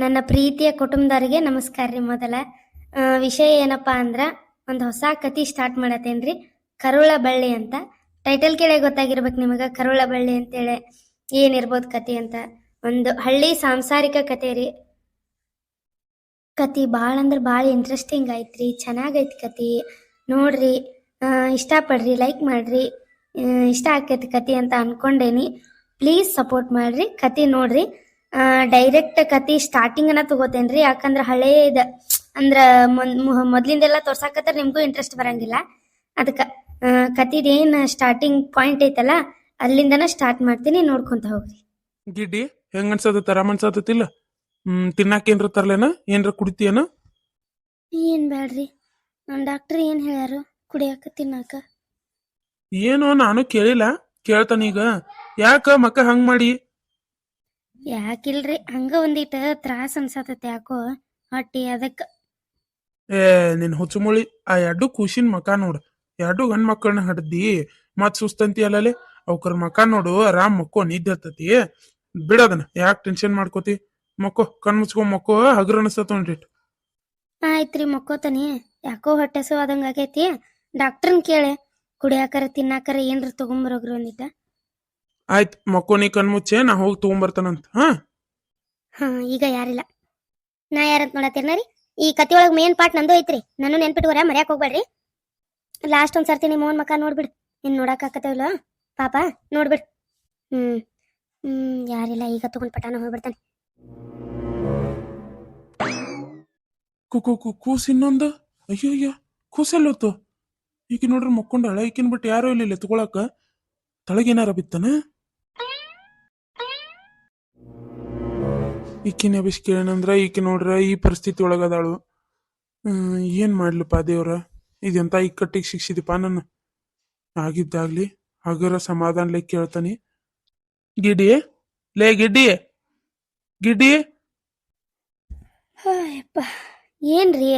ನನ್ನ ಪ್ರೀತಿಯ ಕುಟುಂಬದವರಿಗೆ ನಮಸ್ಕಾರ ರೀ ಮೊದಲ. ವಿಷಯ ಏನಪ್ಪಾ ಅಂದ್ರ, ಒಂದು ಹೊಸ ಕತಿ ಸ್ಟಾರ್ಟ್ ಮಾಡತ್ತೇನ್ರಿ. ಕರುಳ ಬಳ್ಳಿ ಅಂತ. ಟೈಟಲ್ ಕೇಳಿ ಗೊತ್ತಾಗಿರ್ಬೇಕು ನಿಮಗೆ. ಕರುಳ ಬಳ್ಳಿ ಅಂತೇಳಿ ಏನಿರ್ಬೋದು ಕತಿ ಅಂತ. ಒಂದು ಹಳ್ಳಿ ಸಾಂಸಾರಿಕ ಕತೆ ರೀ. ಕತಿ ಭಾಳ ಅಂದ್ರೆ ಭಾಳ ಇಂಟ್ರೆಸ್ಟಿಂಗ್ ಐತ್ರಿ, ಚೆನ್ನಾಗೈತಿ ಕತಿ ನೋಡ್ರಿ ಇಷ್ಟಪಡ್ರಿ ಲೈಕ್ ಮಾಡ್ರಿ. ಇಷ್ಟ ಆಕೈತಿ ಕತಿ ಅಂತ ಅನ್ಕೊಂಡೇನಿ. ಪ್ಲೀಸ್ ಸಪೋರ್ಟ್ ಮಾಡ್ರಿ. ಕತಿ ನೋಡ್ರಿ. ಡೈರೆಕ್ಟ್ ಕತಿ ಸ್ಟಾರ್ಟಿಂಗ್ ಅನ್ನ ತಗೋತೇನ್ರಿ. ಯಾಕಂದ್ರೆ ಹಳೇದ ಅಂದ್ರ ಮೊದ್ಲಿಂದೆಲ್ಲ ತೋರ್ಸಾಕತ್ತಾರ ನಿಮ್ಗೂ ಇಂಟ್ರೆಸ್ಟ್ ಬರಂಗಿಲ್ಲ. ಕತಿದ ಏನ್ ಸ್ಟಾರ್ಟಿಂಗ್ ಪಾಯಿಂಟ್ ಐತಲ್ಲ ಅಲ್ಲಿಂದನ ಸ್ಟಾರ್ಟ್ ಮಾಡ್ತೀನಿ ನೋಡ್ಕೊಂತ ಹೋಗ್ರಿ. ಗಿಡ್ಡಿ ಹೆಂಗ ಅನ್ಸತ್ತ ಆರಾಮ್ ಅನ್ಸತ್ತಿಲ್ಲ ಹ್ಮ್ ತಿನ್ನಾಕ ಏನ್ರ ತರ್ಲೇನ? ಏನ್ರ ಕುಡಿತೀಯನ? ಏನ್ ಬ್ಯಾಡ್ರಿ. ನಮ್ ಡಾಕ್ಟರ್ ಏನ್ ಹೇಳ್ಯಾರು? ಕುಡಿಯಾಕ ತಿನ್ನಾಕ. ಏನೋ ನಾನು ಕೇಳಿಲ್ಲ. ಕೇಳ್ತಾನೀಗ. ಯಾಕ ಮಕ್ಕ ಹಂಗ್ ಮಾಡಿ? ಯಾಕಿಲ್ರಿ? ಹಂಗ ಒಂದಿಟ್ಟ ತ್ರಾಸ ಅನ್ಸತೈತಿ ಯಾಕೋ? ಹೊಟ್ಟಿ ಅದಕ್ಕ. ಏ ನಿನ್ ಹುಚ್ಚುಮುಳಿ ಆ ಎರಡು ಖುಷಿನ್ ಮಕ ನೋಡು. ಎರಡು ಗಂಡ್ ಮಕ್ಕಳನ್ನ ಹಡ್ದಿ ಮತ್ ಸುಸ್ತಂತಿ ಅಲ್ಲಲೆ? ಅವಕ್ರ ಮಕ ನೋಡು ಆರಾಮ್ ಮಕ್ಕೋ ನಿದ್ದೆ ಹತ್ತತಿ. ಬಿಡದನ ಯಾಕೆ ಟೆನ್ಷನ್ ಮಾಡ್ಕೋತಿ? ಮಕ್ಕೋ ಕಣ್ ಮುಚ್ಕೊ ಮಕ್ಕೋ ಹಗರ್ ಅನಿಸ್ತತ ನೋಡ್ರಿಟ್ ಆಯ್ತ್ರಿ ಮಕ್ಕೋತನಿ ಯಾಕೋ ಹೊಟ್ಟೆ ಆದಂಗ ಆಗೈತಿ? ಡಾಕ್ಟರ್ನ ಕೇಳೆ. ಕುಡಿಯಾಕರ ತಿನ್ನಾಕರ ಏನ್ರ ತಗೊಂಬರೋಗ್ರಿ ಒಂದಿಟ. ಆಯ್ತ್ ಮಕ್ಕೋನಿ ಕಣ್ಮುಚ್ಚೆ ಕಣ್ ಮುಚ್ಚೆ ನಾ ಹೋಗಿ ತಗೊಂಬರ್ತಾನಂತ ಹಾ? ಹಾ ಈಗ ಯಾರಿಲ್ಲ. ನಾ ಯಾರಂತ ನೋಡತ್ತೀರ್ನ ರೀ ಈ ಕತಿ ಒಳಗ್ ಮೇನ್ ಪಾರ್ಟ್ ನಂದು ಐತ್ರಿ. ನಾನು ನೆನ್ಪಿಟ್ಕೋರ ಮರ್ಯಾಕ್ ಹೋಗ್ಬೇಡ್ರಿ. ಲಾಸ್ಟ್ ಒಂದ್ ಸರ್ತಿ ನಿಮ್ಮ ಮೋನ್ ಮಕ್ಕ ನೋಡ್ಬಿಡ್. ಇನ್ ನೋಡಕ್ ಆಕತ್ತವಿಲ್ಲ ಪಾಪ ನೋಡ್ಬಿಡ್. ಹ್ಮ್ ಹ್ಮ್ ಯಾರಿಲ್ಲ ಈಗ ತಗೊಂಡ್ ಪಟಾನ ಹೋಗ್ಬಿಡ್ತಾನೆ. ಕು ಕು ಕು ಕೂಸ್ ಇನ್ನೊಂದು? ಅಯ್ಯೋ ಅಯ್ಯ ಕೂಸಲ್ಲೊತ್ತು ಈಗ ನೋಡ್ರಿ ಮಕ್ಕೊಂಡಾಳ ಈಕಿನ್ ಬಿಟ್ಟು ಯಾರು ಇಲ್ಲ ತಗೊಳಕ ತಳಗೇನಾರ ಬಿತ್ತನ? ಈಕಿನ ಅಭಿಷ್ ಕೇಳನಂದ್ರ ಈಕಿ ನೋಡ್ರ ಈ ಪರಿಸ್ಥಿತಿ ಒಳಗದಾಳು. ಹ್ಮ್ ಏನ್ ಮಾಡ್ಲಪ್ಪ ದೇವ್ರ? ಇದೆಂತ ಇಕ್ಕಟ್ಟಿಗೆ ಶಿಕ್ಷಿದಿಪ್ಪ ನನ್ನ. ಆಗಿದ್ದಾಗ್ಲಿ ಹಗರ ಸಮಾಧಾನ ಲೈಕ್ ಕೇಳ್ತಾನೆ. ಗಿಡಿ ಲೇ ಗಿಡ್ಡಿ ಗಿಡ್ಡಿ. ಏನ್ರಿ?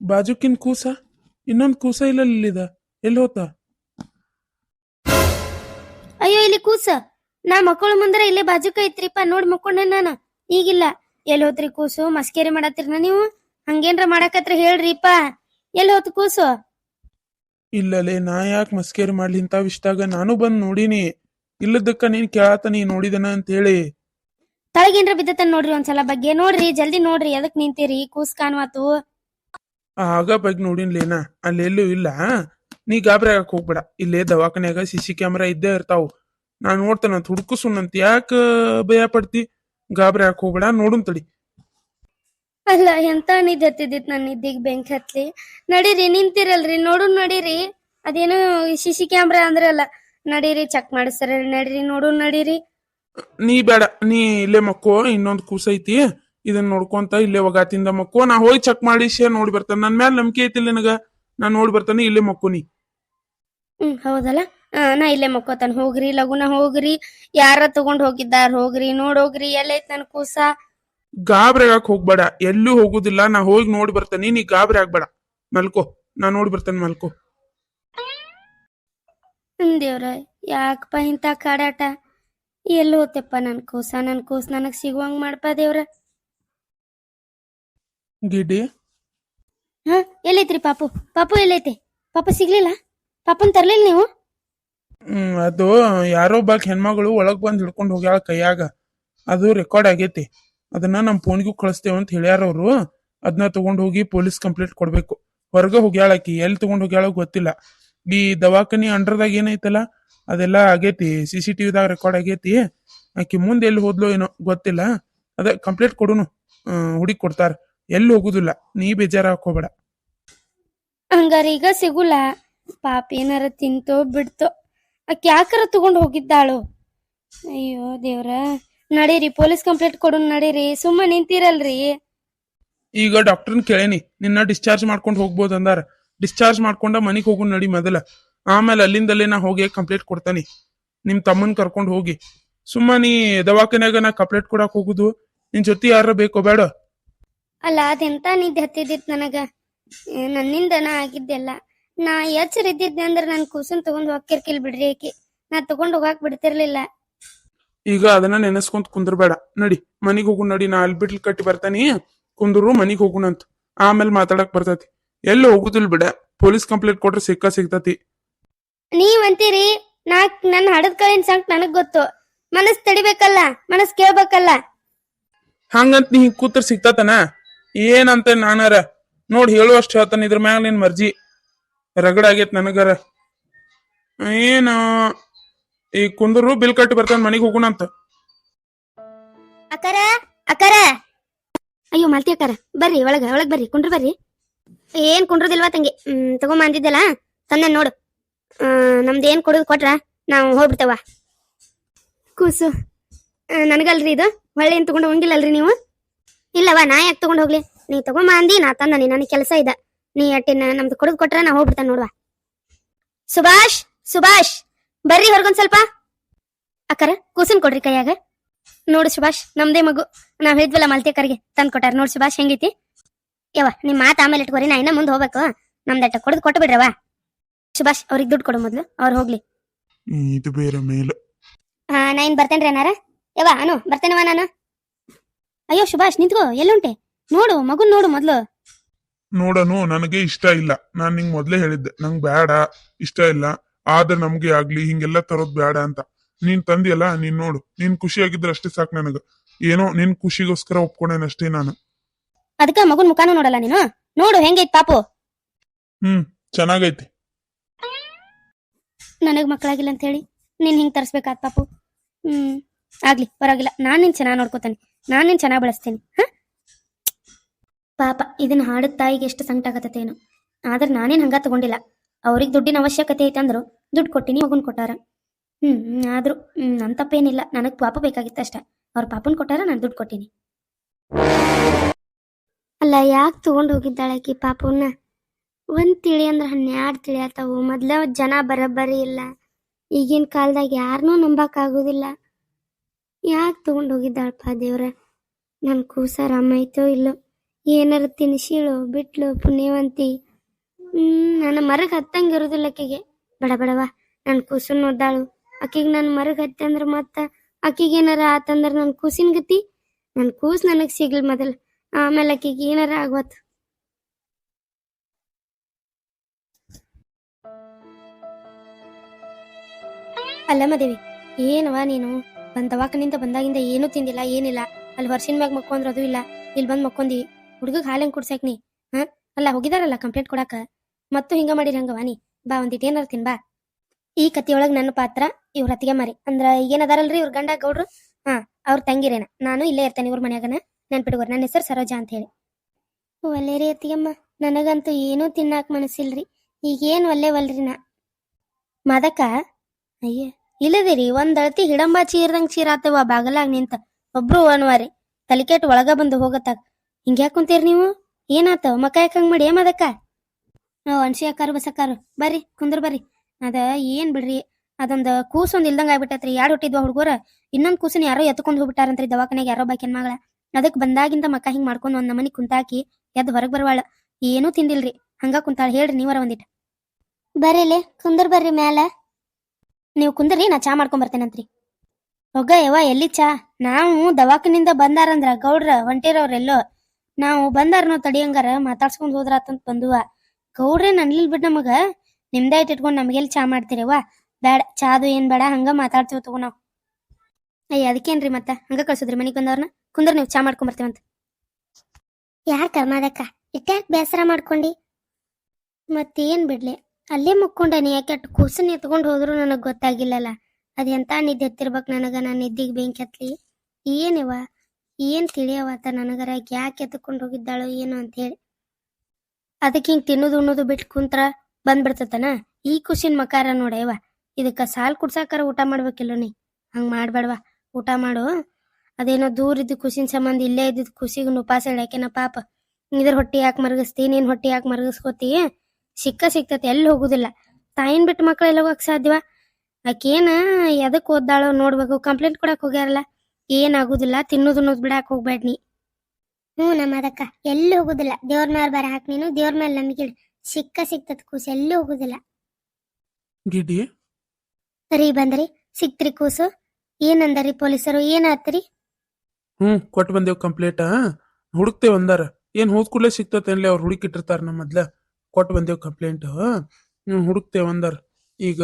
ಬಾಜುಕಿನ್ ಕೂಸ? ಇನ್ನೊಂದ್ ಕೂಸ ಇಲ್ಲ ಇಲ್ಲಿದ? ಎಲ್ಲಿ ಹೋತ? ಅಯ್ಯೋ ಇಲ್ಲಿ ಕೂಸ. ನಾ ಮಕ್ಕಳ ಮುಂದ್ರ ಇಲ್ಲೇ ಬಾಜುಕ ಐತ್ರಿಪ್ಪ ನೋಡ್ ಮಕ್ಕೊಂಡೆ ನಾನು. ಈಗಿಲ್ಲ. ಎಲ್ಲಿ ಹೋತ್ರಿ ಕೂಸು? ಮಸ್ಕೇರಿ ಮಾಡತ್ತೀರ್ನ ನೀವು? ಹಂಗೇನ್ರ ಮಾಡಕತ್ರ ಹೇಳ್ರಿಪ್ಪ ಎಲ್ಲಿ ಹೋತ್ ಕೂಸು? ಇಲ್ಲಲೇ ನಾ ಯಾಕೆ ಮಸ್ಕೇರಿ ಮಾಡ್ಲಿ? ಇಂಥ ಇಷ್ಟಾಗ ನಾನು ಬಂದ್ ನೋಡಿನಿ. ಇಲ್ಲದಕ್ಕ ನೀನ್ ಕೇಳಾತನಿ ನೋಡಿದನ ಅಂತ ಹೇಳಿ ತಳಗೇನ್ರ ಬಿದ್ದತನ್ ನೋಡ್ರಿ ಒಂದ್ಸಲ ಬಗ್ಗೆ. ನೋಡ್ರಿ ಜಲ್ದಿ ನೋಡ್ರಿ ಅದಕ್ ನಿಂತೀರಿ? ಕೂಸ್ ಕಾಣ್ವಾತು ಆಗ ಬಗ್ಗೆ ನೋಡಿನ್ಲೇನ ಅಲ್ಲಿ ಎಲ್ಲೂ ಇಲ್ಲ. ನೀ ಗಾಬರಿ ಆಗಕ್ ಹೋಗ್ಬೇಡ. ಇಲ್ಲೇ ದವಾಖಾನ್ಯಾಗ ಸಿ ಸಿ ಕ್ಯಾಮ್ರಾ ಇದ್ದೇ ಇರ್ತಾವು. ನಾ ಹುಡುಕು ಸುಣ್ಣಂತ ಯಾಕ ಭಯ ಪಡ್ತಿ ಗಾಬರಿ ಹಾಕ ಹೋಗ್ಬೇಡ ನೋಡುನ್ ತಡಿ. ಅಲ್ಲ ಎಂತ ನಿದ್ದೆ ಹತ್ತಿದ್ದಿತ್ ನನ್ನ ನಿದ್ದಿಗ್ ಬೆಂಕಿ ಹತ್ಲಿ? ನಡೀರಿ ನಿಂತಿರಲ್ರಿ ನೋಡು ನಡೀರಿ. ಅದೇನು ಸಿ ಸಿ ಕ್ಯಾಮ್ರಾ ಅಂದ್ರಲ್ಲ ನಡೀರಿ ಚೆಕ್ ಮಾಡಿಸ್ತಾರ ನಡೀರಿ ನೋಡು ನಡೀರಿ. ನೀ ಬೇಡ ನೀ ಇಲ್ಲೇ ಮಕ್ಕೋ ಇನ್ನೊಂದ್ ಕೂಸ ಐತಿ. ಇದನ್ನ ನೋಡ್ಕೊಂತ ಇಲ್ಲೇ ಒಗಾತಿಂದ ಮಕ್ಕೋ. ನಾ ಹೋಗಿ ಚೆಕ್ ಮಾಡಿ ಶೇ ನೋಡಿ ಬರ್ತಾನೆ ನನ್ ಮ್ಯಾಲ ನಂಬಿಕೆ ಐತಿಲ್ಲ ನಿನಗ. ನಾ ನೋಡಿ ಬರ್ತಾನೆ ಇಲ್ಲೇ ಮಕ್ಕೋ ನೀ. ಹ್ಮ್ ಹೌದಲ್ಲ? ನಾ ಇಲ್ಲೇ ಮಕ್ಕೋತಾನ. ಹೋಗ್ರಿ ಲಗುನ ಹೋಗ್ರಿ ಯಾರ ತಗೊಂಡ್ ಹೋಗಿದ್ದಾರ ಹೋಗ್ರಿ ನೋಡ್ ಹೋಗ್ರಿ ಎಲ್ಲೈತ್ ನನ್ ಕೂಸ. ಗಾಬರಿ ಆಗಕ್ ಹೋಗ್ಬೇಡ. ಎಲ್ಲೂ ಹೋಗುದಿಲ್ಲ. ನಾ ಹೋಗಿ ನೋಡಿ ಬರ್ತೇನೆ. ನೀ ಗಾಬರಿ ಆಗ್ಬೇಡ. ಮಲ್ಕೋ. ನಾ ನೋಡಿ ಬರ್ತೇನೆ ಮಲ್ಕೋ. ಹ್ಮ್ ದೇವ್ರ ಯಾಕಪ್ಪ ಇಂತ ಕಾಡಾಟ? ಎಲ್ಲಿ ಹೋತೆಪ್ಪ ನನ್ ಕೂಸ? ನನ್ ಕೂಸ ನನಗ್ ಸಿಗುವಂಗ್ ಮಾಡಪ್ಪ ದೇವ್ರ. ಗಿಡ್ಡಿ? ಹ ಎಲ್ಲೈತ್ರಿ ಪಾಪು. ಪಾಪು ಎಲ್ಲೈತಿ? ಪಾಪ ಸಿಗ್ಲಿಲ್ಲ? ಪಾಪನ್ ತರ್ಲಿಲ್ಲ ನೀವು? ಅದು ಯಾರೋ ಬಾಕ್ ಹೆಣ್ಮಗಳು ಒಳಗ್ ಬಂದ್ ಹಿಡ್ಕೊಂಡ್ ಹೋಗ್ಯಾಳ ಕೈಯಾಗ. ಅದು ರೆಕಾರ್ಡ್ ಆಗೈತಿ. ಅದನ್ನ ನಮ್ ಫೋನ್ಗೂ ಕಳಿಸ್ತೇವ ಅಂತ ಹೇಳ್ಯಾರ ಅವ್ರು. ಅದನ್ನ ತಗೊಂಡ್ ಹೋಗಿ ಪೊಲೀಸ್ ಕಂಪ್ಲೇಂಟ್ ಕೊಡ್ಬೇಕು. ಹೊರಗ ಹೋಗ್ಯಾಳ ಆಕಿ. ಎಲ್ಲಿ ತಗೊಂಡ್ ಹೋಗ್ಯಾಳ ಗೊತ್ತಿಲ್ಲ. ಈ ದವಾಖಾನಿ ಅಂಡರ್ದಾಗ ಏನೈತಲ್ಲ, ಅದೆಲ್ಲ ಆಗೈತಿ. ಸಿ ಸಿ ರೆಕಾರ್ಡ್ ಆಗೈತಿ. ಆಕಿ ಮುಂದೆ ಎಲ್ಲಿ ಹೋದ್ಲೋ ಏನೋ ಗೊತ್ತಿಲ್ಲ. ಅದ ಕಂಪ್ಲೇಂಟ್ ಕೊಡುನು. ಹುಡುಗಿ ಕೊಡ್ತಾರ. ಎಲ್ಲಿ ಹೋಗುದಿಲ್ಲ. ನೀ ಬೇಜಾರ ಹಾಕೋಬೇಡ ಹಂಗಾರ ಈಗ ಸಿಗುಲ್ಲ ಪಾಪ ಏನಾರ ತಿಂತೋ ಬಿಡ್ತೋ. ಆಕೆ ಯಾಕಾರ ತಗೊಂಡ್ ಹೋಗಿದ್ದಾಳು? ಅಯ್ಯೋ ದೇವ್ರ ನಡೀರಿ ಪೊಲೀಸ್ ಕಂಪ್ಲೇಂಟ್ ಕೊಡು ನಡೀರಿ ಸುಮ್ಮ ನಿಂತಿರಲ್ರಿ. ಈಗ ಡಾಕ್ಟರ್ನ ಕೇಳೇನಿ ನಿನ್ನ ಡಿಸ್ಚಾರ್ಜ್ ಮಾಡ್ಕೊಂಡು ಹೋಗ್ಬೋದು ಅಂದಾರ. ಡಿಸ್ಚಾರ್ಜ್ ಮಾಡ್ಕೊಂಡ ಮನಿಗ್ ಹೋಗು ನಡಿ ಮೊದಲ. ಆಮೇಲೆ ಅಲ್ಲಿಂದಲೇ ನಾ ಹೋಗಿ ಕಂಪ್ಲೇಂಟ್ ಕೊಡ್ತಾನಿ. ನಿಮ್ ತಮ್ಮನ್ ಕರ್ಕೊಂಡು ಹೋಗಿ. ಸುಮ್ಮ ನೀ ದವಾಖಾನ್ಯಾಗ ನಾ ಕಂಪ್ಲೇಂಟ್ ಕೊಡಕ್ ಹೋಗುದು? ನಿನ್ ಜೊತೆ ಯಾರ ಬೇಕೋ ಬೇಡ. ಅಲ್ಲ ಅದೆಂತ ನಿದ್ದೆ ಹತ್ತಿದ್ದಿತ್ ನನಗ? ನನ್ನಿಂದ ನಾ ಆಗಿದ್ದೆಲ್ಲ. ನಾ ಎಚ್ಚರ ಇದ್ದಿದ್ದೆ ಅಂದ್ರೆ ನನ್ ಕೂಸನ್ ತಗೊಂಡ್ ಹೋಗಿರ್ಕಿಲ್ ಬಿಡ್ರಿ ಆಕಿ. ನಾ ತಗೊಂಡ್ ಹೋಗಾಕ್ ಬಿಡ್ತಿರ್ಲಿಲ್ಲ. ಈಗ ಅದನ್ನ ನೆನೆಸ್ಕೊಂತ ಕುಂದ್ರಬೇಡ. ನಡಿ ಮನಿಗ್ ಹೋಗು ನಡಿ. ನಾ ಅಲ್ಲಿ ಬಿಟ್ಲ್ ಕಟ್ಟಿ ಬರ್ತಾನಿ. ಕುಂದ್ರು ಮನಿಗ್ ಹೋಗುಣಂತ ಆಮೇಲೆ ಮಾತಾಡಕ್ ಬರ್ತೈತಿ. ಎಲ್ಲ ಹೋಗುದಿಲ್ ಬಿಡ. ಪೊಲೀಸ್ ಕಂಪ್ಲೇಂಟ್ ಕೊಟ್ರೆ ಸಿಕ್ಕ ಸಿಗ್ತತಿ. ನೀವ್ ಅಂತೀರಿ ನಾಕ್ ನನ್ನ ಹಡದ್ ಕಳಿನ ಸಂಕ್ ನನಗ್ ಗೊತ್ತು. ಮನಸ್ ತಡಿಬೇಕಲ್ಲ ಮನಸ್ ಕೇಳ್ಬೇಕಲ್ಲ. ಹಂಗಂತ ನೀ ಹಿಂಗ್ ಕೂತ್ರ ಸಿಗ್ತತನ? ಏನಂತ ನಾನಾರ? ನೋಡ್ ಹೇಳುವಷ್ಟು ಹೇಳ್ತಾನ. ಇದ್ರ ಮ್ಯಾಗ ನಿನ್ ಮರ್ಜಿ. ರಗಡ ಆಗೇತ್ ನನಗರ. ಏನ? ಈ ಕುಂದ್ರು ಬಿಲ್ ಕಟ್ಟಿ ಬರ್ತಾನ ಮನಿಗ್ ಹೋಗುಣಂತ ಅಕ್ಕರ ಅಕ್ಕರ. ಅಯ್ಯೋ ಮಾಲ್ತಿ ಅಕ್ಕಾರ. ಬರ್ರಿ ಒಳಗ ಒಳಗ್ ಬರ್ರಿ ಕುಂಡ್ರ ಬರ್ರಿ. ಏನ್ ಕುಂಡ್ರದಿಲ್ವಾ ತಂಗಿ? ಹ್ಮ್ ತಗೊಂಬ ಅಂದಿದ್ದಲ್ಲ? ತಂದೆ ನೋಡು. ಆ, ನಮ್ದು ಏನ್ ಕೊಡೋದು ಕೊಟ್ರ ನಾವು ಹೋಗ್ಬಿಡ್ತೇವ. ಕೂಸು. ನನಗಲ್ರಿ ಇದು. ಹೊಳ್ಳಿ ಏನ್ ತಗೊಂಡು ಹೋಗಿಲ್ಲಲ್ರಿ ನೀವು? ಇಲ್ಲವಾ ನಾ ಯಾಕೆ ತಗೊಂಡ್ ಹೋಗ್ಲಿ? ನೀ ತಗೊಂಬ ಅಂದಿ ನಾ ತಂದನಿ ನನಗೆ ಕೆಲಸ ಇದೆ. ನೀ ಅಟ್ಟಿನ ನಮ್ದು ಕೊಡೋದು ಕೊಟ್ರ ನಾ ಹೋಗ್ಬಿಡ್ತಾನ ನೋಡ್ವಾ. ಸುಭಾಷ್ ಸುಭಾಷ್ ಬರ್ರಿ ಹೊರಗೊಂದ್ ಸ್ವಲ್ಪ. ಅಕ್ಕರ ಕೂಸನ್ ಕೊಡ್ರಿ ಕೈಯಾಗ. ನೋಡು ಸುಭಾಷ್ ನಮ್ದೇ ಮಗು. ನಾವ್ ಹೇಳಿದ್ವಲ್ಲ ಮಲ್ತಿಕರಿಗೆ ತಂದ್ ಕೊಟ್ಟಾರ. ನೋಡ್ ಸುಭಾಷ್ ಹೆಂಗೈತಿ? ಯವ್ವ ನಿಮ್ ಮಾತ್ ಆಮೇಲೆ ಇಟ್ಕೋರಿ ನಾ ಇನ್ನ ಮುಂದೆ ಹೋಗ್ಬೇಕು. ನಮ್ದಟ್ಟ ಕೊಡದ್ ಕೊಟ್ಟು ಬಿಡ್ರವ ಸುಭಾಷ್ ಅವ್ರಿಗೆ ದುಡ್ಡು ಕೊಡು ಮೊದ್ಲು. ಅವ್ರು ಹೋಗ್ಲಿ. ಇದು ಬೇರೆ ಮೇಲೆ. ಹಾ ನಾ ಇನ್ ಬರ್ತೇನ್ರಿ ಅನಾರ ಯವ್ವ ಅನು ಬರ್ತೇನವ ನಾನು? ಅಯ್ಯೋ ಸುಭಾಷ್ ನಿಂತ್ಕೋ ಎಲ್ಲುಂಟೆ? ನೋಡು ಮಗುನ್ ನೋಡು ಮೊದ್ಲು. ನೋಡನು ನನಗೆ ಇಷ್ಟ ಇಲ್ಲ. ನಾನ್ ನಿಂಗ್ ಮೊದ್ಲೇ ಹೇಳಿದ್ದೆ ನಂಗ್ ಬೇಡ ಇಷ್ಟ ಇಲ್ಲ. ಆದ್ರೆ ನಮ್ಗೆ ಆಗ್ಲಿ ಹಿಂಗೆಲ್ಲ ತರೋದ್ ಬೇಡ ಅಂತ. ನೀನ್ ತಂದಿಯಲ್ಲ ನೀನ್ ನೋಡು. ನೀನ್ ಖುಷಿಯಾಗಿದ್ರೆ ಅಷ್ಟೇ ಸಾಕು ನನಗ. ಏನೋ ನಿನ್ ಖುಷಿಗೋಸ್ಕರ ಒಪ್ಕೊಂಡೇನಷ್ಟೇ ನಾನು. ಅದ್ಕ ಮಗನ್ ಮುಖಾನ ನೋಡಲ್ಲ ನೀನು? ನೋಡು ಹೆಂಗೈತ್ ಪಾಪು? ಹ್ಮ್ ಚೆನ್ನಾಗೈತಿ. ನನಗ್ ಮಕ್ಕಳಾಗಿಲ್ಲ ಅಂತ ಹೇಳಿ ನೀನ್ ಹಿಂಗ್ ತರ್ಸ್ಬೇಕಾದ್ ಪಾಪು. ಹ್ಮ್ ಆಗ್ಲಿ ಪರವಾಗಿಲ್ಲ. ನಾನ್ ನಿನ್ ಚೆನ್ನಾಗ್ ನೋಡ್ಕೋತಾನೆ. ನಾನ್ ನಿನ್ ಚೆನ್ನಾಗ್ ಬಳಸ್ತೇನೆ. ಹ? ಪಾಪ ಇದನ್ನ ಹಾಡದ್ ತಾಯಿಗೆ ಎಷ್ಟು ಸಂಕಟ ಆಗತ್ತೇನು. ಆದ್ರೆ ನಾನೇನ್ ಹಂಗ ತಗೊಂಡಿಲ್ಲ. ಅವ್ರಿಗೆ ದುಡ್ಡಿನ ಅವಶ್ಯಕತೆ ಐತಂದ್ರು ದುಡ್ಡು ಕೊಟ್ಟಿನಿ, ಮಗುನ್ ಕೊಟ್ಟಾರ. ಹ್ಮ್ ಆದ್ರೂ ನನ್ ತಪ್ಪೇನಿಲ್ಲ. ನನಗ್ ಪಾಪ ಬೇಕಾಗಿತ್ತು ಅಷ್ಟೇ. ಅವ್ರ ಪಾಪನ್ ಕೊಟ್ಟಾರ, ನಾನು ದುಡ್ಡು ಕೊಟ್ಟಿನಿ. ಅಲ್ಲ, ಯಾಕೆ ತಗೊಂಡ್ ಹೋಗಿದ್ದಾಳೆ ಕಿ ಪಾಪವನ್ನ ಒಂದ್ ತಿಳಿ ಅಂದ್ರ ಹನ್ನೆರಡು ತಿಳಿ ಆತಾವು. ಮೊದ್ಲ ಜನ ಬರಬ್ಬರಿ ಇಲ್ಲ. ಈಗಿನ ಕಾಲದಾಗ ಯಾರನ್ನೂ ನಂಬಕ್ ಆಗೋದಿಲ್ಲ. ಯಾಕೆ ತಗೊಂಡ್ ಹೋಗಿದ್ದಾಳಪ್ಪ ದೇವ್ರ? ನನ್ ಕೂಸ ರಾಮ ಐತೋ ಇಲ್ಲೋ? ಏನಾರ ತಿನ್ಸಿಳು, ಬಿಟ್ಲು, ಪುಣ್ಯವಂತಿ. ಹ್ಮ್, ನನ್ನ ಮರಗ್ ಹತ್ತಂಗ ಇರೋದಿಲ್ಲ ಆಕಿಗೆ. ಬಡ ಬಡವ ನನ್ ಕೂಸನ್ ನೋಡ್ದಾಳು. ಆಕಿಗೆ ನನ್ ಮರಗ್ ಹತ್ತೆ ಅಂದ್ರ ಮತ್ತ ಆಕಿಗೆ ಏನಾರ ಆತಂದ್ರ ನನ್ ಕೂಸಿನ ಗತಿ. ನನ್ ಕೂಸ್ ನನಗ್ ಸಿಗ್ಲಿ ಮೊದಲ್. ಆಮೇಲೆ ಆಕಿಗೆ ಏನಾರ ಆಗ್ವತ್. ಅಲ್ಲ ಮದೇವಿ ಏನವ ನೀನು? ಬಂದ್ ದವಾಖಾನಿಂದ ಬಂದಾಗಿಂದ ಏನು ತಿಂದಿಲ್ಲ, ಏನಿಲ್ಲ. ಅಲ್ಲಿ ವರ್ಷಿನ ಮ್ಯಾಗ ಮಕ್ಕೊಂದ್ರ ಅದು ಇಲ್ಲ. ಇಲ್ಲಿ ಬಂದ್ ಮಕ್ಕೊಂದಿ ಹುಡುಗಗ್ ಹಾಲಂಗ್ ಕುಡ್ಸಾಕ್ ನೀ? ಹಾ? ಅಲ್ಲ, ಹೋಗಿದಾರಲ್ಲ ಕಂಪ್ಲೇಂಟ್ ಕೊಡಾಕ? ಮತ್ತು ಹಿಂಗ ಮಾಡಿರಿ ಹಂಗ ವಾನಿ ಬಾ ಒಂದಿಟ್ ಏನಾರ ತಿನ್ ಬಾ. ಈ ಕತಿಯೊಳಗ್ ನನ್ನ ಪಾತ್ರ ಇವ್ರ ಅತ್ತಿಗೆ ಮಾರಿ. ಅಂದ್ರ ಈಗೇನದಾರಲ್ರಿ ಇವ್ರ ಗಂಡ ಗೌಡ್ರು? ಹಾ, ಅವ್ರ ತಂಗಿರೇನ. ನಾನು ಇಲ್ಲೇ ಇರ್ತೇನೆ ಇವ್ರ ಮನ್ಯಾಗನ. ನೆನ್ಪಿಡುವ ನನ್ನ ಹೆಸರು ಸರೋಜಾ ಅಂತ ಹೇಳಿ. ಒಲ್ಲೆ ರೀ ಅತ್ತಿಗೆಮ್ಮ. ನನಗಂತೂ ಏನೂ ತಿನ್ನಾಕ ಮನಸ್ಸಿಲ್ರಿ. ಈಗೇನು ಒಲ್ಲೆವಲ್ರಿ ನಾ? ಮದಕ ಅಯ್ಯ ಇಲ್ಲದಿರಿ ಒಂದ್ ಅಳತಿ ಹಿಡಂಬ ಚೀರ್ದಂಗ್ ಚೀರಾತವ ಬಾಗಲಾಗ್ ನಿಂತ. ಒಬ್ರು ಅನ್ವಾರಿ ತಲಿಕೆಟ್ ಒಳಗ ಬಂದು ಹೋಗತ್ತಾಗ. ಹಿಂಗ್ಯಾಕ್ ಕುಂತೀರಿ ನೀವು? ಏನಾತ? ಮಕ್ಕ ಯಾಕಂಗ್ ಮಾಡಿ? ಏಮದಕ್ಕ ನಾವು ಅನ್ಸಿ ಅಕ್ಕಾರು ಬಸಕ್ಕಾರು. ಬರ್ರಿ ಕುಂದ್ರ ಬರ್ರಿ. ಅದ ಏನ್ ಬಿಡ್ರಿ? ಅದೊಂದು ಕೂಸ್ ಒಂದ್ ಇಲ್ದಂಗ ಆಗ್ಬಿಟ್ಟತ್ರಿ. ಯಾರು ಹುಟ್ಟಿದ್ವ ಹುಡುಗರ? ಇನ್ನೊಂದ್ ಕೂಸನ್ ಯಾರೋ ಎತ್ಕೊಂಡ್ ಹೋಗ್ಬಿಟ್ಟಾರಂತ್ರಿ ದವಾಖಾನೆಗೆ ಯಾರೋ ಬಾಕಿನ ಮಗಳ. ಅದಕ್ ಬಂದಾಗಿಂದ ಮಕ್ಕ ಹಿಂಗ್ ಮಾಡ್ಕೊಂಡ್ ಒಂದ್ ನಮನಿ ಕುಂತಾಕಿ ಎದ್ ಹೊರಗ್ ಬರ್ವಾಳ. ಏನೂ ತಿಂದಿಲ್ರಿ. ಹಂಗ ಕುಂತಾಳ. ಹೇಳ್ರಿ ನೀವರ ಒಂದಿಟ್. ಬರ್ರಿಲೆ ಕುಂದ್ರ ಬರ್ರಿ ಮ್ಯಾಲ. ನೀವು ಕುಂದ್ರಿ ನಾ ಚಾ ಮಾಡ್ಕೊಂಡ್ ಬರ್ತೇನಂತ್ರಿ. ಹೊಗ ಯವ್ವ ಎಲ್ಲಿ ಚಾ? ನಾವು ದವಾಖಾನಿಂದ ಬಂದಾರಂದ್ರ ಗೌಡ್ರ ಹೊಂಟಿರೋರೆಲ್ಲೋ ನಾವು ಬಂದಾರನೋ ತಡಿಯಂಗಾರ ಮಾತಾಡ್ಸ್ಕೊಂಡ್ ಹೋದ್ರಾತಂತ ಬಂದುವ. ಗೌಡ್ರೆ ನನ್ಲಿಲ್ ಬಿಡ್ ನಮಗ. ನಿಮ್ದೇ ಇಟ್ಕೊಂಡು ನಮಗೆಲ್ಲಿ ಚಾ ಮಾಡ್ತೀರವ್ವ ಬೇಡ ಚಾದು ಏನ್ ಬೇಡ, ಹಂಗ ಮಾತಾಡ್ತೀವಿ ತಗೋ ನಾವು. ಅಯ್ಯ, ಅದಕ್ಕೇನ್ರಿ ಮತ್ತ? ಹಂಗ ಕಳ್ಸಿದ್ರಿ ಮನಿಗ್ ಬಂದವ್ರನ್ನ ಕುಂದ್ರ ನೀವು ಚಾ ಮಾಡ್ಕೊಂಡ್ ಬರ್ತೀವಂತ. ಯಾರ್ ಕರ್ಮಾದಕ್ಕ? ಇಟ್ಯಾಕ್ ಬೇಸರ ಮಾಡ್ಕೊಂಡಿ? ಮತ್ತೇನ್ ಬಿಡ್ಲಿ? ಅಲ್ಲೇ ಮುಕ್ಕೊಂಡೇನಿ, ಯಾಕೆ ಅಟ್ ಕೂಸನ್ ಎತ್ಕೊಂಡ್ ಹೋದ್ರು ನನಗ್ ಗೊತ್ತಾಗಿಲ್ಲಲ್ಲ. ಅದೆಂತ ನಿದ್ದೆ ಎತ್ತಿರ್ಬೇಕು ನನಗ, ನಾನು ನಿದ್ದಿಗೆ ಬೆಂಕಿ ಹತ್ಲಿ ಏನಿವ? ಏನ್ ತಿಳಿಯವಾತ ನನಗರ ಯಾಕೆ ಎದ್ಕೊಂಡು ಹೋಗಿದ್ದಾಳೋ ಏನು ಅಂತ ಹೇಳಿ. ಅದಕ್ಕೆ ಹಿಂಗ್ ತಿನ್ನೋದು ಉಣ್ಣೋದು ಬಿಟ್ಟು ಕುಂತ್ರ ಬಂದ್ಬಿಡ್ತತನ. ಈ ಖುಷಿನ್ ಮಕಾರ ನೋಡೇವ ಇದಕ್ಕ ಸಾಲ್ ಕುಡ್ಸಾಕಾರ ಊಟ ಮಾಡ್ಬೇಕಿಲ್ಲ ನೀ. ಹಂಗ್ ಮಾಡ್ಬೇಡವಾ ಊಟ ಮಾಡು. ಅದೇನೋ ದೂರ ಇದ್ದ ಖುಷಿನ ಸಂಬಂಧ ಇಲ್ಲೇ ಇದ್ದಿದ್ ಖುಷಿಗೆ ಉಪಾಸ ಇಡಾಕೆನ ಪಾಪ. ಇದ್ರ ಹೊಟ್ಟಿ ಯಾಕೆ ಮರಗಿಸ್ತಿ, ನೀನ್ ಹೊಟ್ಟಿ ಯಾಕೆ ಮರಗಿಸ್ಕೋತಿ? ಸಿಕ್ಕ ಸಿಕ್ತತಿ ಎಲ್ಲಿ ಹೋಗುದಿಲ್ಲ. ತಾಯಿನ್ ಬಿಟ್ಟು ಮಕ್ಳು ಎಲ್ಲ ಹೋಗಕ್ ಸಾಧ್ಯವ ಆಕೇನ ಎದಕ್ ಓದ್ದಾಳೋ ನೋಡ್ಬೇಕು, ಕಂಪ್ಲೇಂಟ್ ಕೊಡಕ್ ಹೋಗ್ಯಾರಲ್ಲ. ಏನ್ ಆಗುದಿಲ್ಲ ತಿನ್ನೋದು ಬಿಡಾಕ್ ಹೋಗ್ಬೇಡ್ನಿ ಹ್ಞೂ ನಮ್ಮ ಅದಕ್ಕ ಎಲ್ಲಿ ಹೋಗುದಿಲ್ಲ. ದೇವ್ರ ಮೇಲೆ ಬರ ಹಾಕ್ ನೀನು ದೇವ್ರ ಮೇಲೆ ನಂಬಿಕೆ. ಸಿಕ್ಕ ಸಿಕ್ತದ ಕೂಸು ಎಲ್ಲಿ ಹೋಗುದಿಲ್ಲ. ಗಿಡಿ ರೀ ಬಂದ್ರಿ ಸಿಕ್ತ್ರಿ ಕೂಸು. ಏನಂದರಿ ಪೊಲೀಸರು ಏನಾತ್ರಿ? ಹ್ಮ್ ಕೊಟ್ಟು ಬಂದೇವ್ ಕಂಪ್ಲೇಟ್? ಹುಡುಕ್ತೇವ್ ಅಂದಾರ ಏನ್ ಹೋದ್ ಕೂಡಲೇ ಸಿಗ್ತತೇನ್ಲಿ ಅವ್ರು ಹುಡುಕಿಟ್ಟಿರ್ತಾರ ನಮ್ಮ ಮೊದ್ಲ. ಕೊಟ್ಟು ಬಂದೇವ್ ಕಂಪ್ಲೇಂಟ್. ಹ್ಮ್ ಹುಡುಕ್ತೇವ್ ಅಂದಾರ ಈಗ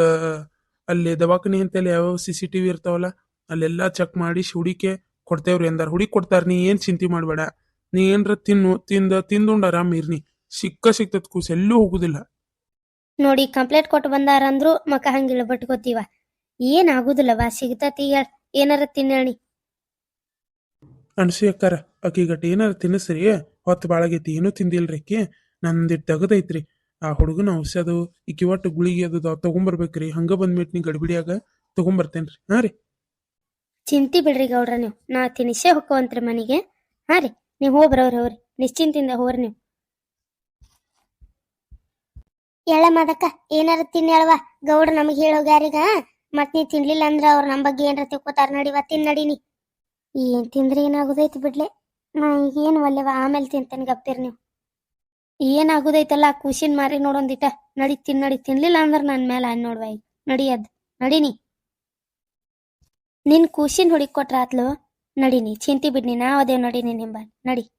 ಅಲ್ಲಿ ದವಾಖಾನೆ ಅಂತೇಳಿ ಯಾವ ಸಿ ಸಿ ಟಿ ವಿ ಇರ್ತಾವಲ್ಲ ಅಲ್ಲೆಲ್ಲ ಚೆಕ್ ಮಾಡಿ ಹುಡಿಕೆ ಕೊಡ್ತೇವ್ರಿ ಅಂದಾರ. ಹುಡಿ ಕೊಡ್ತಾರ ನೀ ಏನ್ ಚಿಂತೆ ಮಾಡಬೇಡ. ನೀ ಏನ್ರ ತಿನ್ನು ತಿಂದ ತಿಂದು ಆರಾಮ್ ಇರ್ನಿ. ಸಿಕ್ಕ ಸಿಕ್ತದ ಕೂಸ್ ಎಲ್ಲೂ ಹೋಗುದಿಲ್ಲ. ನೋಡಿ ಕಂಪ್ಲೇಂಟ್ ಕೊಟ್ಟು ಬಂದಾರ ಅಂದ್ರು ಮಕ ಹಂಗಿಲ್ಲ ಬಟ್ಕೋತೀವ ಏನ್ ಆಗುದಿಲ್ಲವಾ? ಸಿಗ್ತತಿ ಏನಾರ ತಿನ್ನಣಿ ಅನ್ಸಿ ಅಕ್ಕಾರ ಆಕಿಗಟ್ ಏನಾರ ತಿನ್ನಿಸ್ರಿ. ಹೊತ್ತು ಬಾಳಾಗೈತಿ ಏನೂ ತಿಂದಿಲ್ರಿ ಅಕ್ಕಿ ನಂದಿಟ್ ತೆಗದೈತ್ರಿ. ಆ ಹುಡುಗನ ಔಷಧ ಈಕಿ ಒಟ್ಟು ಗುಳಿಗೆ ಅದು ತಗೊಂಬರ್ಬೇಕ್ರಿ. ಹಂಗ ಬಂದ್ಬಿಟ್ಟು ನೀ ಗಡಿಬಿಡಿಯಾಗ ತಗೊಂಬರ್ತೇನ್ರಿ. ಹಾ ರೀ. ಚಿಂತಿ ಬಿಡ್ರಿ ಗೌಡ್ರ ನೀವು. ನಾ ತಿನಿಸೇ ಹೊಕ್ಕವಂತ್ರಿ ಮನೆಗೆ. ಹಾ ರೀ ನೀವು ಬರೋ ಹೋಗ್ರಿ. ನಿಶ್ಚಿಂತಿಂದ ಹೋಗ್ರಿ ನೀವು. ಎಳ ಮಾದಕ್ಕ ಏನಾರ ತಿನ್ನೇಳವ ಗೌಡ್ರ ನಮಗೆ ಹೇಳೋಗ್ಯಾರೀಗ? ಮತ್ ನೀ ತಿನ್ಲಿಲ್ಲ ಅಂದ್ರ ಅವ್ರ ನಮ್ ಬಗ್ಗೆ ಏನಾರ ತಿಳ್ಕೊತಾರ ನಡಿವ ತಿನ್ ನಡೀನಿ ಏನ್ ತಿಂದ್ರೆ ಏನಾಗುದೈತಿ ಬಿಡ್ಲೆ? ನಾ ಈಗ ಏನ್ ಒಲ್ಲೆವ ಆಮೇಲೆ ತಿಂತೇನೆ ಗಪ್ತಿರ್ ನೀವು. ಏನಾಗುದೈತಲ್ಲ ಖುಷಿನ್ ಮಾರಿ ನೋಡೊಂದಿಟ. ನಡಿ ತಿನ್ ನಡಿ. ತಿನ್ಲಿಲ್ಲ ಅಂದ್ರ ನನ್ ಮೇಲೆ ಅನ್ ನೋಡ್ವ ಈಗ. ನಡಿಯದ್ ನಡೀನಿ ನಿನ್ ಕೂಸಿನ ಹುಡುಕ್ ಕೊಟ್ರಾತ್ಲು. ನಡೀನಿ ಚಿಂತಿ ಬಿಡ್ನಿ ನಾವ್ ಅದೇವ್ ನಡೀನಿ ನಿಂಬ ನಡಿ.